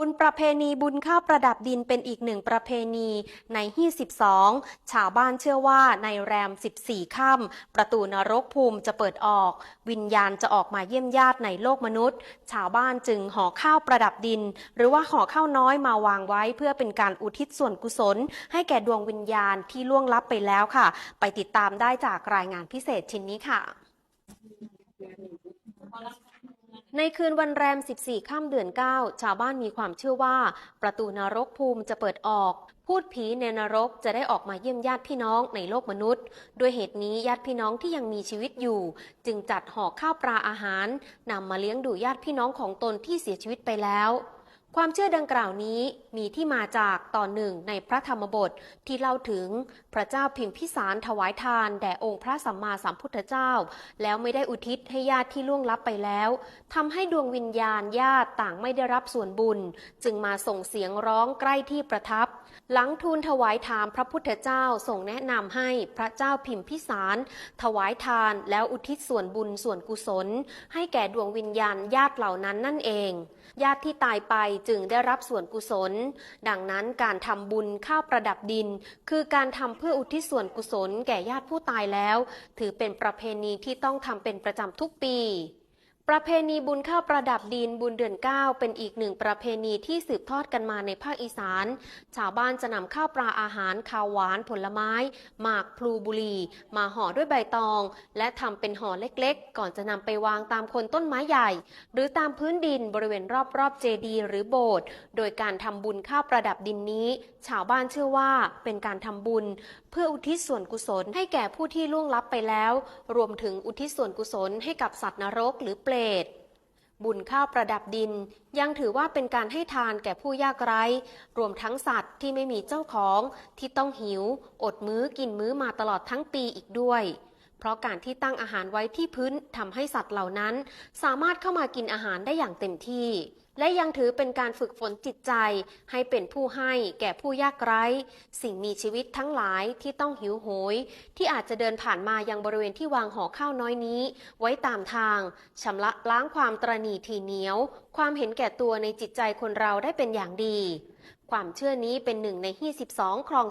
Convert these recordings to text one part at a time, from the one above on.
บุญประเพณีบุญข้าวประดับดินเป็นอีกหนึ่งประเพณีในฮี่12 ชาวบ้านเชื่อว่าในแรม 14 ค่ำประตูนรกภูมิจะเปิดออก วิญญาณจะออกมาเยี่ยมญาติในโลกมนุษย์ ชาวบ้านจึงห่อข้าวประดับดิน หรือว่าห่อข้าวน้อยมาวางไว้ เพื่อเป็นการอุทิศส่วนกุศล ให้แก่ดวงวิญญาณที่ล่วงลับไปแล้วค่ะ ไปติดตามได้จากรายงานพิเศษชิ้นนี้ค่ะ ในคืนวันแรม 14ค่ำเดือน 9 ชาวบ้านมีความเชื่อว่า ประตูนรกภูมิจะเปิดออก พูดผีในนรกจะได้ออกมาเยี่ยมญาติพี่น้องในโลกมนุษย์ ด้วยเหตุนี้ญาติพี่น้องที่ยังมีชีวิตอยู่ จึงจัดห่อข้าวปลาอาหารนำมาเลี้ยงดูญาติพี่น้องของตนที่เสียชีวิตไปแล้ว ความเชื่อดังกล่าวนี้มีที่มาจากตอนหนึ่งในพระธรรมบทที่เล่าถึงพระเจ้าพิมพิสารถวายทานแด่องค์พระสัมมาสัมพุทธเจ้า แล้วไม่ได้อุทิศให้ญาติที่ล่วงลับไปแล้วทำให้ดวงวิญญาณญาติต่างไม่ได้รับส่วนบุญ จึงมาส่งเสียงร้องใกล้ที่ประทับ หลังทูลถวายถามพระพุทธเจ้าส่งแนะนำให้พระเจ้าพิมพิสาร ถวายทานแล้วอุทิศส่วนบุญส่วนกุศล ให้แก่ดวงวิญญาณญาติเหล่านั้นนั่นเอง ญาติที่ตายไปจึงได้รับส่วนกุศล ดังนั้นการทำบุญข้าวประดับดิน คือการทำเพื่ออุทิศส่วนกุศลแก่ญาติผู้ตายแล้ว ถือเป็นประเพณีที่ต้องทำเป็นประจำทุกปี ประเพณีบุญข้าวประดับดินบุญเดือน 9 เป็นอีกหนึ่งประเพณีที่สืบทอดกันมาในภาคอีสาน ชาวบ้านจะนำข้าวปลาอาหารข้าวหวานผลไม้ หมากพลูบุรี มาห่อด้วยใบตอง และทำเป็นห่อเล็กๆ ก่อนจะนำไปวางตามคนต้นไม้ใหญ่ หรือตามพื้นดินบริเวณรอบๆเจดีย์หรือโบสถ์โดยการทำบุญข้าวประดับดินนี้ ชาวบ้านเชื่อว่าเป็นการทำบุญ เพื่ออุทิศส่วนกุศลให้แก่ผู้ที่ล่วงลับไปแล้ว รวมถึงอุทิศส่วนกุศลให้กับสัตว์นรกหรือเปรตบุญข้าวประดับดิน ยังถือว่าเป็นการให้ทานแก่ผู้ยากไร้ รวมทั้งสัตว์ที่ไม่มีเจ้าของที่ต้องหิว อดมื้อกินมื้อมาตลอดทั้งปีอีกด้วย เพราะการที่ตั้งอาหารไว้ที่พื้นทำให้สัตว์เหล่านั้น สามารถเข้ามากินอาหารได้อย่างเต็มที่ และยังถือเป็นการฝึกฝนจิตใจ ให้เป็นผู้ให้แก่ผู้ยากไร้ สิ่งมีชีวิตทั้งหลายที่ต้องหิวโหย ที่อาจจะเดินผ่านมายังบริเวณที่วางห่อข้าวน้อยนี้ ไว้ตามทางชำระล้างความตรณีทีเหนียว ความเห็นแก่ตัวในจิตใจคนเราได้เป็นอย่างดี ความเชื่อนี้เป็นหนึ่งในฮี่12คลอง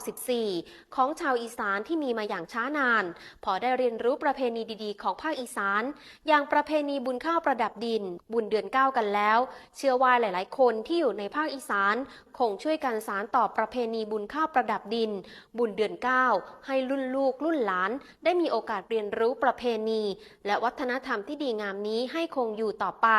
14 ของชาวอีสานที่มีมาอย่างช้านาน พอได้เรียนรู้ประเพณีดีๆ ของภาคอีสาน อย่างประเพณีบุญข้าวประดับดิน บุญเดือนเก้ากันแล้ว เชื่อว่าหลาย ๆ คนที่อยู่ในภาคอีสานคงช่วยกันสารต่อประเพณีบุญข้าวประดับดิน บุญเดือนเก้าให้รุ่นลูกรุ่นหลาน ได้มีโอกาสเรียนรู้ประเพณี และวัฒนธรรมที่ดีงามนี้ให้คงอยู่ต่อไป